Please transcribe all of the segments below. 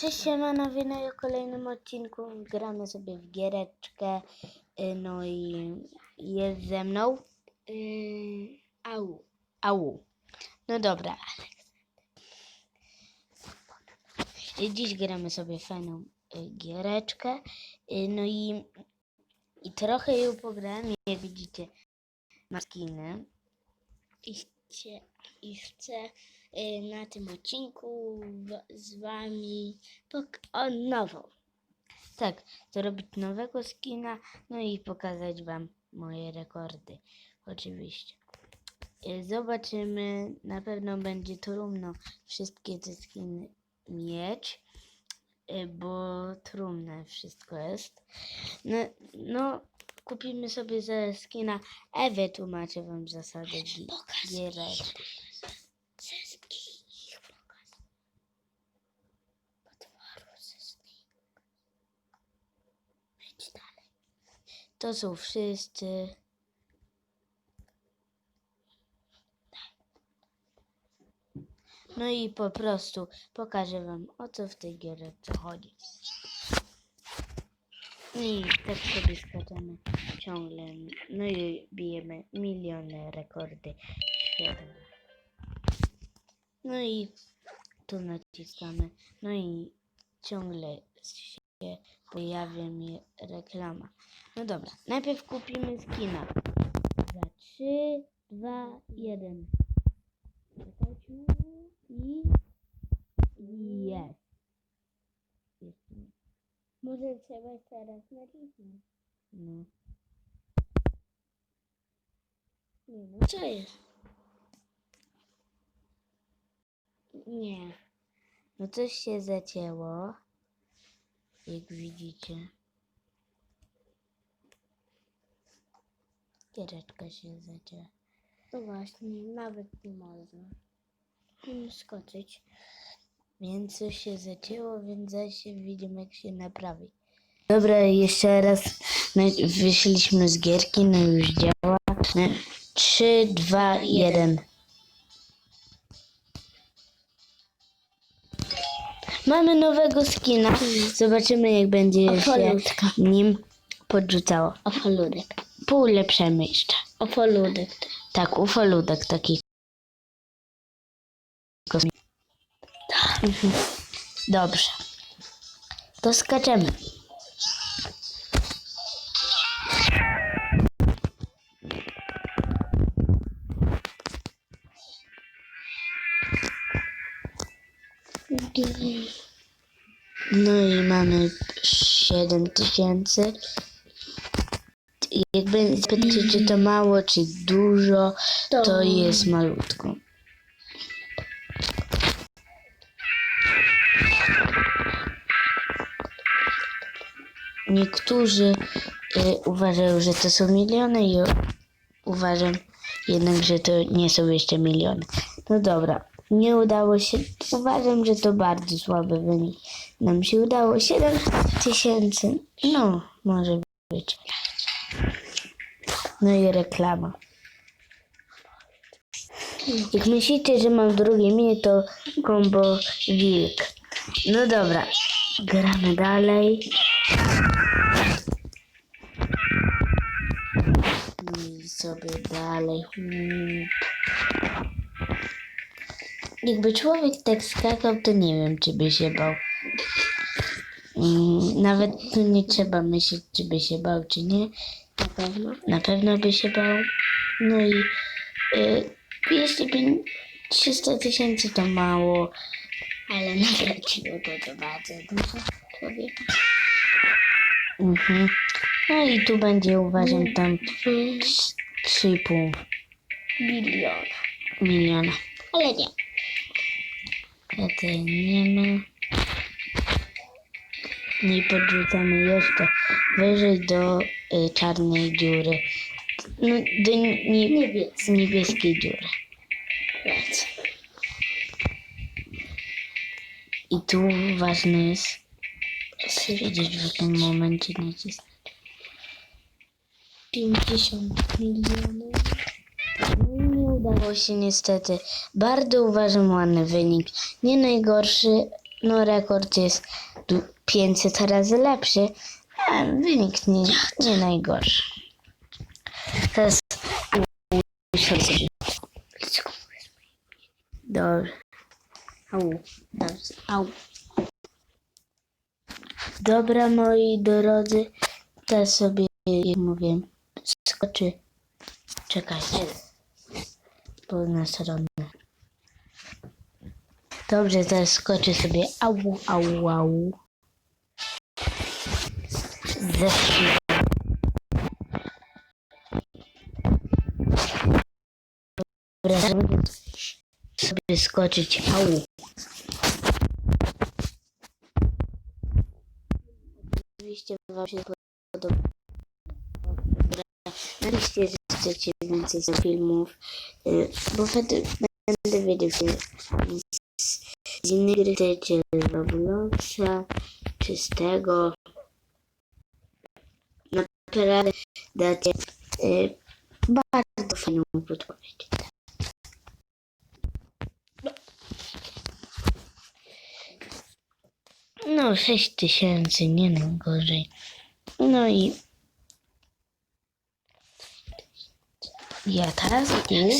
Cześć siemanowie, no i w kolejnym odcinku gramy sobie w giereczkę, y, no i jest ze mną Yy, au. Au. No dobra. Y, Dziś gramy sobie fajną y, giereczkę, y, no i, i trochę ją pograłem, jak widzicie, ma skiny. I, I chcę yy, na tym odcinku z wami o nową. Tak, zrobić nowego skina, no i pokazać wam moje rekordy. Oczywiście. Y, Zobaczymy, na pewno będzie trudno wszystkie te skiny mieć, y, bo trudne wszystko jest. No, no kupimy sobie za skina Ewy, tłumaczę wam zasady gi- Pokaż giereczki. Wszystkich pokaż. Potworu wszystkich. Idź dalej. To są wszyscy. No i po prostu pokażę wam o co w tej gierce chodzi. I tak sobie skaczemy ciągle. No i bijemy miliony rekordy świata. No i tu naciskamy. No i ciągle się pojawia mi reklama. No dobra, najpierw kupimy skina. Za 3, 2, 1. Czekajcie. I Jest. Jest. Może trzeba teraz nacisnąć. No. Nie no, co jest? Nie. No coś się zacięło. Jak widzicie. Giereczka się zacięła. No właśnie, nawet nie można. Skoczyć. Więc coś się zacięło, więc zaś się widzimy jak się naprawi. Dobra, jeszcze raz no, wyszliśmy z gierki, no już działa. No, 3, 2, 1. Mamy nowego skina. Zobaczymy jak będzie się Ofalutka. nim podrzucało. Ofaludek. Poulepszemy jeszcze. Ofaludek. Tak, ufoludek taki. Mhm. Dobrze. To skaczemy. No i mamy 7 tysięcy. Jakby zapytacie, czy to mało, czy dużo, To- to jest malutko. Niektórzy y, uważają, że to są miliony i uważam jednak, że to nie są jeszcze miliony. No dobra, nie udało się. Uważam, że to bardzo słaby wynik. Nam się udało 7 tysięcy. No, może być. No i reklama. Jak myślicie, że mam drugie imię, to kombo wilk. No dobra, gramy dalej. Sobie dalej. Hmm. Jakby człowiek tak skakał, to nie wiem, czy by się bał. Mm, Nawet tu nie trzeba myśleć, czy by się bał, czy nie. Na pewno. Na pewno by się bał. No i y, jeśli by 300 tysięcy to mało, Ale nawróciło to do bardzo dużo człowieka. mhm. no i tu będzie uważam tam Mm, 3,5 Bilion. miliona. Ale nie. Tutaj nie ma. No i podrzucamy jeszcze wyżej do y, czarnej dziury. No, do nie, Niebieski. niebieskiej dziury. Lecę. I tu ważne jest wiedzieć w jakim momencie nacisnąć. 50 milionów. No nie udało się niestety. Bardzo uważam ładny wynik. Nie najgorszy, no rekord jest du- 500 razy lepszy, a wynik nie, nie najgorszy. Teraz. Dobrze. Au. Dobrze. Au. Dobra, moi drodzy, teraz sobie, mówię, skoczy. Czekajcie. Po na stronę. Dobrze, teraz skoczy sobie au, au, au. Ze chwilą. Dobra, sobie skoczyć au. Oczywiście Wam się podoba. Napiszcie, że chcecie więcej filmów, y, bo wtedy będę wiedział, czy z, z innych gry chcecie Robloxa, czy z tego. Naprawdę dacie y, bardzo fajną podpowiedź. No, 6 tysięcy, nie najgorzej. No i ja teraz ty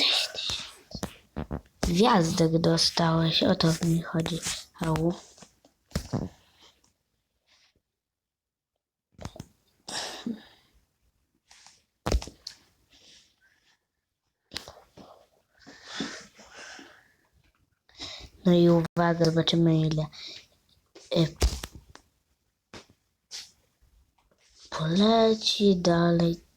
gwiazdek dostałeś, o to mi chodzi. Au. No i uwaga, zobaczymy ile y, poleci dalej.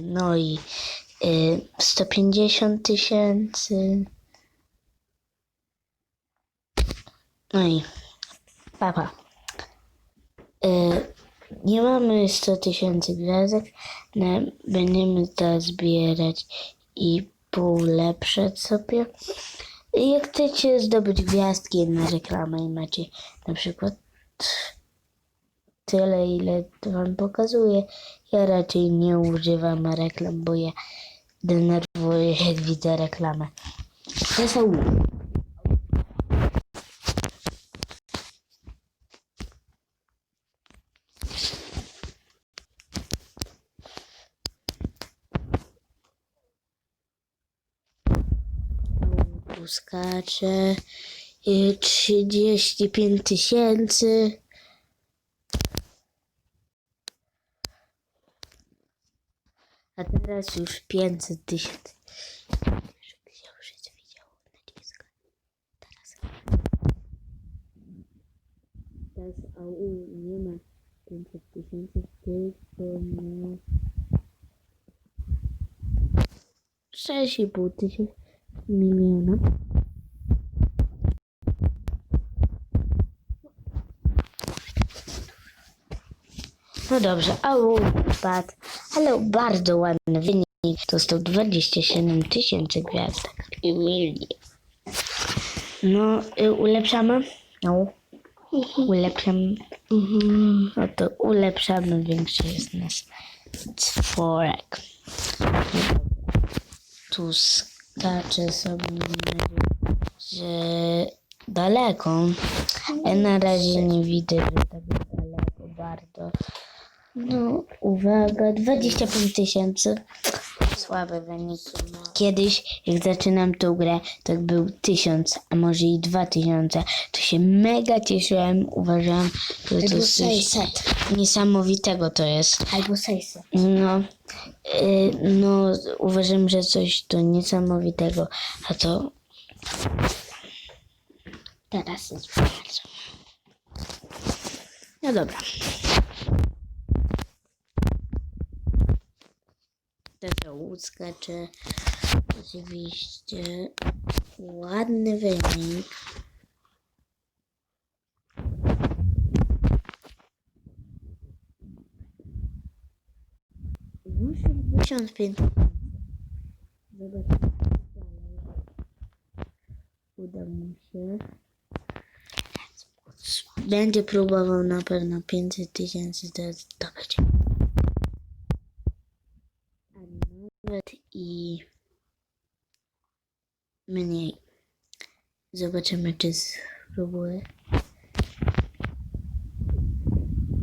No i y, 150 tysięcy. No i papa. Y, nie mamy 100 tysięcy gwiazdek. No, będziemy teraz zbierać i polepszać sobie. Jak chcecie zdobyć gwiazdki na reklamę i macie na przykład tyle, ile wam pokazuje. Ja raczej nie używam reklam, bo ja denerwuję, jak widzę reklamę. To są skacze y, 35 tysięcy. A teraz już 500 tysięcy. Żeby się widziało. Teraz. Teraz AU nie ma 500 tysięcy, tylko ma 6,5 tysięcy miliona. No dobrze, au, padł, ale bardzo ładny wynik. Dostał 27 tysięcy gwiazdek. I milion. No, y, ulepszamy? No. Ulepszamy. No to ulepszamy, większy jest nasz czworek. Tu skaczę sobie, że daleko. Ja na razie nie widzę, że tak daleko bardzo. No, uwaga, 25 tysięcy. Słaby wynik. Kiedyś, jak zaczynam tą grę, to jak był tysiąc, a może i dwa tysiące, to się mega cieszyłem. Uważałem, że to Albo jest coś 600. niesamowitego to jest. Albo 600. No, y, no, uważam, że coś to niesamowitego, a to Teraz jest bardzo. No dobra. Taka łódzka, czy oczywiście ładny wynik. 65. Zobaczymy dalej. Uda mu się. Będzie próbował na pewno 500 tysięcy zdobyć. A nawet i mniej. Zobaczymy, czy spróbuję.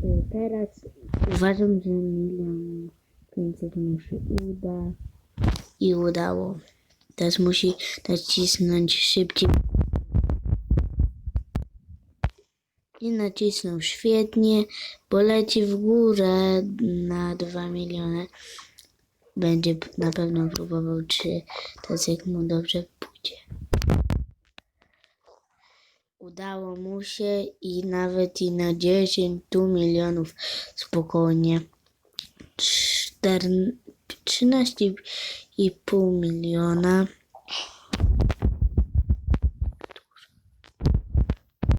Y, Teraz uważam, że milion 500 mu się uda. I udało. Teraz musi nacisnąć szybciej. I nacisnął świetnie, bo leci w górę na 2 miliony. Będzie na pewno próbował, czy jak mu dobrze pójdzie. Udało mu się i nawet i na 10 tu milionów spokojnie. Cztern- 13,5 miliona.